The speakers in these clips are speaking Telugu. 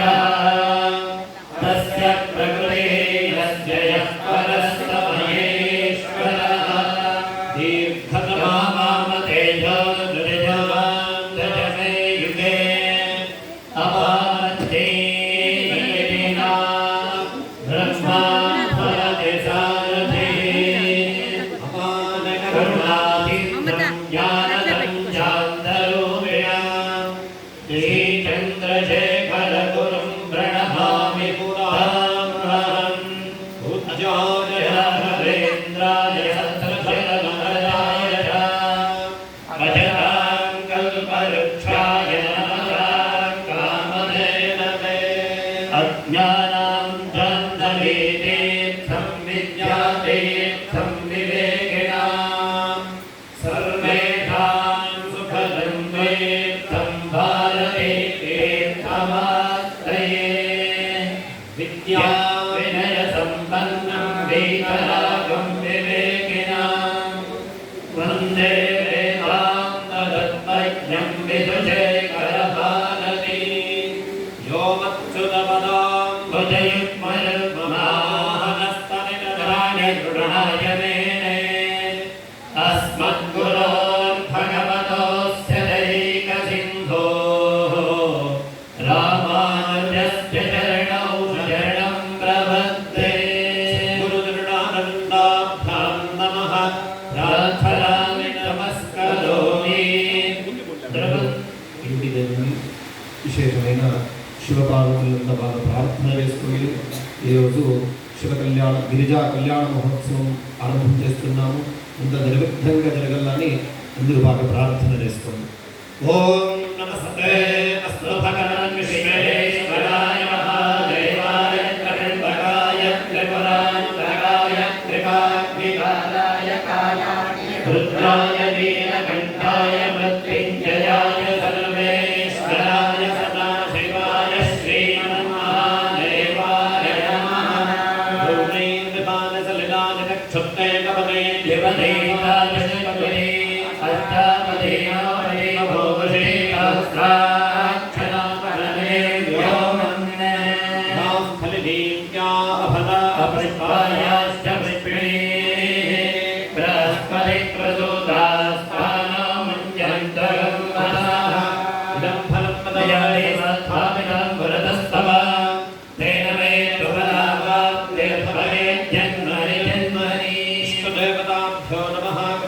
Yeah. Yeah. ఆయన శివపార్వతులంతా బాగా ప్రార్థన చేసుకుని ఈరోజు శివ కళ్యాణ గిరిజా కళ్యాణ మహోత్సవం ఆరంభం చేస్తున్నాము. ఇంత నిర్విఘ్నంగా జరగాలని అందరూ బాగా ప్రార్థన చేస్తుంది ఓం నమస్తే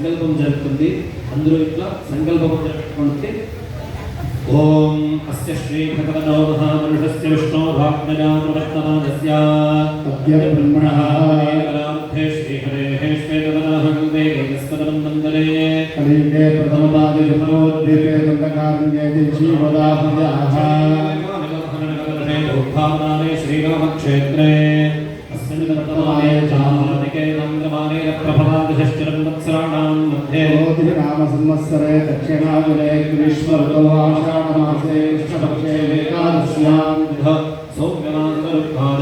సంకల్పం జరుగుతుంది. అందరూ ఇట్లా సంకల్పం జరుపుకుంటే ఓం అస్య శ్రీ భగవనో మహామనుషస్య విష్ణో భాగ్నజా ప్రవర్తనాదస్య అద్య బ్రహ్మణః వేదరార్థే శ్రీహరేః శ్వేతవనాహందే వేదస్పదం మందరే కలిగే ప్రథమపాది విమనోద్దీపే దండకారణ్యే జీవదాహ్యాహ శ్రీరామక్షేత్రే. అస్మిన్ వర్తమానే జానకే నందమానే ప్రభవాదిశ్చరం వత్సరాణా मध्ये भवति नाम संवत्सरे दक्षिणाजुले ग्रीष्मऋतौ आषाढमासे कृष्णपक्षे एकादश्यां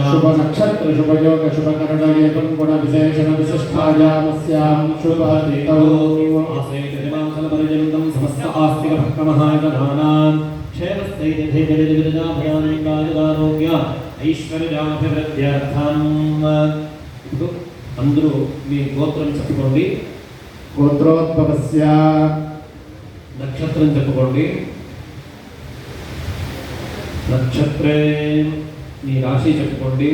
शुभ नक्षत्र शुभयोग शुभकरण एवं गुण विशेषण विशिष्टायामस्यां शुभ ऋतौ पर्यन्तं समस्त आस्तिकभक्तमहाजनानां क्षेमस्थैर्यधैर्यविरजाभयानन्दारोग्य ఐశ్వర్యాభివృద్ధ్యర్థం ఇప్పుడు అందరూ మీ గోత్రం చెప్పుకోండి గోత్రోద్భవస్య నక్షత్రం చెప్పుకోండి. నక్షత్రే నీ రాశి చెప్పుకోండి.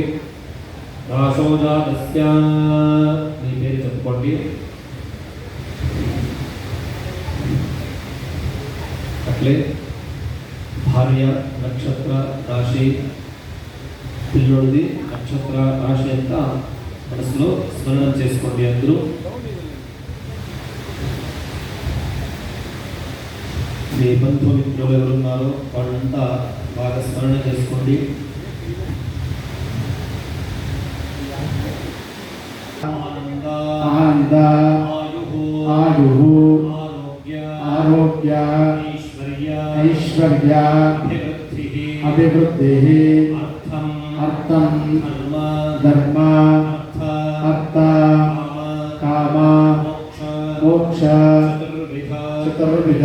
రాసోదాస్య నీ పేరు చెప్పుకోండి. అట్లే భార్య నక్షత్ర రాశి పిల్లోడిది నక్షత్ర రాశి అంతా మనసులో స్మరణం చేసుకోండి అందరూ. మీ బంధుమిత్రులు ఎవరున్నారో వాళ్ళంతా బాగా స్మరణ చేసుకోండి. ఆనంద ఆయుః ఆరోగ్య ఐశ్వర్య అభివృద్ధిః అర్థం ధర్మ అర్థ కామ మోక్ష చతుర్విధ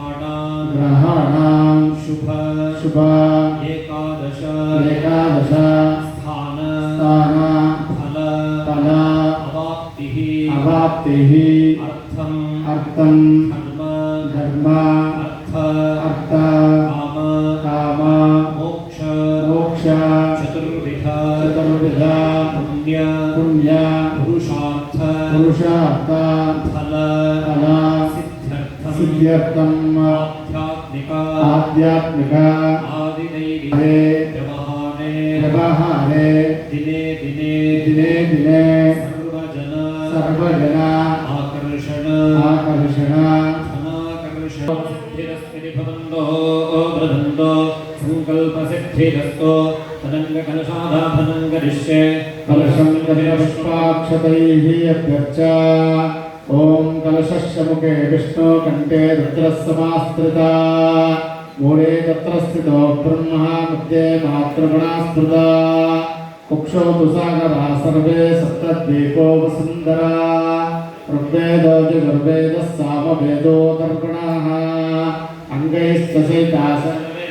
ग्रहाणां शुभ शुभ एकादश एकादश स्थान स्थान फल फल अवाप्तिः अवाप्तिः अर्थम् अर्थं धर्म धर्म अर्थ अर्थ काम काम मोक्ष मोक्ष चतुर्विध चतुर्विध पुण्य पुण्य पुरुषार्थ पुरुषार्थ फल फल सिद्ध्यर्थं सिद्ध्यर्थम् आध्यात्मिक। आदिदैविके व्यवहारे। व्यवहारे। दिने दिने दिने दिने। सर्वजना। सर्वजना। आकर्षण। आकर्षण। सङ्कल्पसिद्धिरस्तो ఓం కలశస్య ముఖే విష్ణు కంఠే రుద్రः సమాశ్రిత మూలే తత్ర స్థితో బ్రహ్మ మధ్యే మాతృగణా స్మృత. సాగరా సర్వే సప్తద్వీపో వసుందరా ఋగ్వేదో యజుర్వేదः సామవేదో దర్పణాः అంగైశ్చైతా సర్వే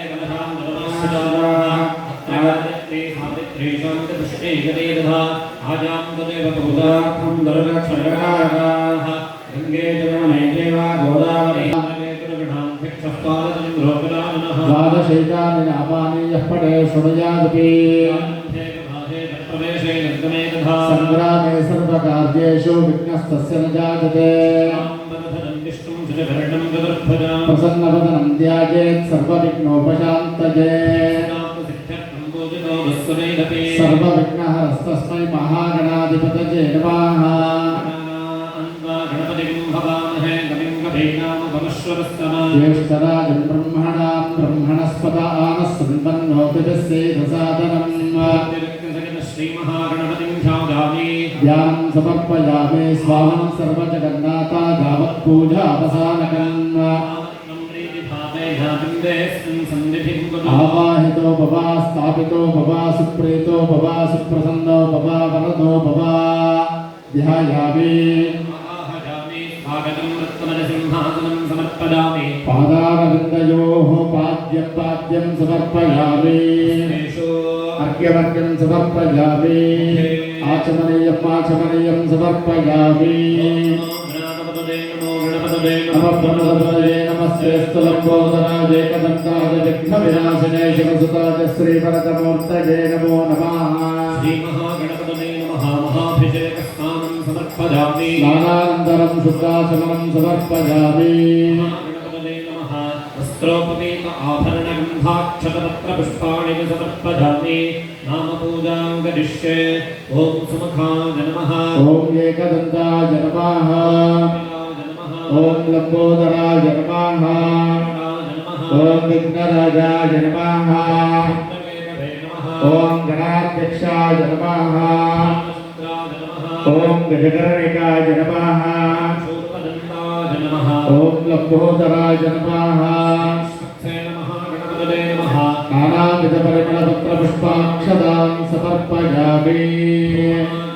ద్వాదశైతాని నామాని యః పడే శృణుయాదపి సంగ్రామే సర్వకార్యేషు విఘ్నస్తస్య న జాయతే ప్రసన్నవదనం ధ్యాయేత్ సర్వవిఘ్నోపశాంతయే సర్వవిఘ్నహరస్తస్మై మహాగణాధిపతయే నమః జ్యేష్ఠరాజం బ్రహ్మణాం బ్రహ్మణస్పద ఆనస్సంపన్నోతిభిస్సేదసాదనం శ్రీమహాగణపతిం ధ్యాయామి ఆవాహితో భవా స్థాపితో భవా సుప్రీతో భవా సుప్రసన్నో భవా వనతో భవా. ధ్యాయామి. పాదారవిందయోః పాద్యపాద్యం సమర్పయామి. అర్ఘ్యమర్ఘ్యం సమర్పయామి. ఆచమనీయం ఆచమనీయం సమర్పయామి. नमो गणपतये नमः विघ्नविनाशिने श्रीवरदमूर्तये नमो नमः। श्रीमहागणपतये नमः। महाभिषेकस्नानं समर्पयामि। स्नानानन्तरं शुद्धाचमनं समर्पयामि। गणपतये नमः। वस्त्रोपवीत आभरणगन्धाक्षतपत्रपुष्पाणि च समर्पयामि। नामपूजां करिष्ये ॐ सुमुखाय नमः। ॐ एकदन्ताय नमः। ॐ लम्बोदराय नमः ॐ विघ्नराजाय नमः ॐ गणाध्यक्षाय नमः ॐ गजकर्णिकाय नमः ॐ लम्बोदराय नमः नानाविधपरिमलपत्रपुष्पाक्षदां समर्पयामि।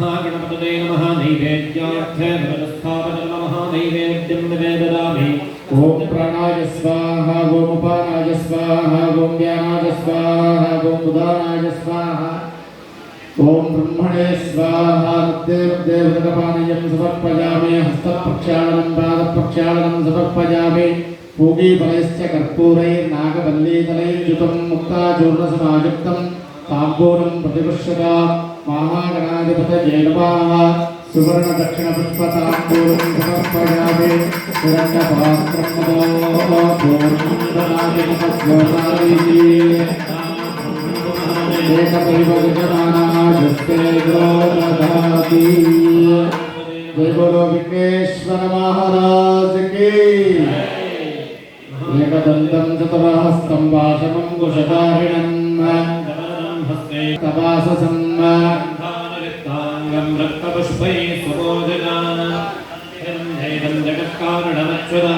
महागणपतये नमः नैवेद्यार्थस्थापन नमः नैवेद्यं निवेदयामि। ॐ प्राणाय स्वाहा, ॐ उपानाय स्वाहा, ॐ व्यानाय स्वाहा, ॐ उदानाय स्वाहा। ॐ ब्रह्मणे स्वाहा देवदेवपानीयं समर्पयामि हस्तप्रक्षालनं, पादप्रक्षालनं समर्पयामि पूगीफलैश्च कर्पूरैर्नागवल्लीतलैर्युतं, मुक्ताचूर्णसमायुक्तं, ताम्बूलं प्रतिपुष्यता महागणाधिपतये नमः सुवर्णदक्षिणपुष्पताम्बूलं समर्पयामि हिरण्यपात्रं मदो पूर्णनादिपद्योतारीति एकपरिवजनानाजुस्ते ददाति जय बोलो विघ्नेश्वर महाराज की एकदन्तं चतुरहस्तं वाशमं कुशदाहिणम् नमस्ते तपाससम्माङ्गं रक्तपुष्पैः सुबोधना जगत्कारणमच्युरा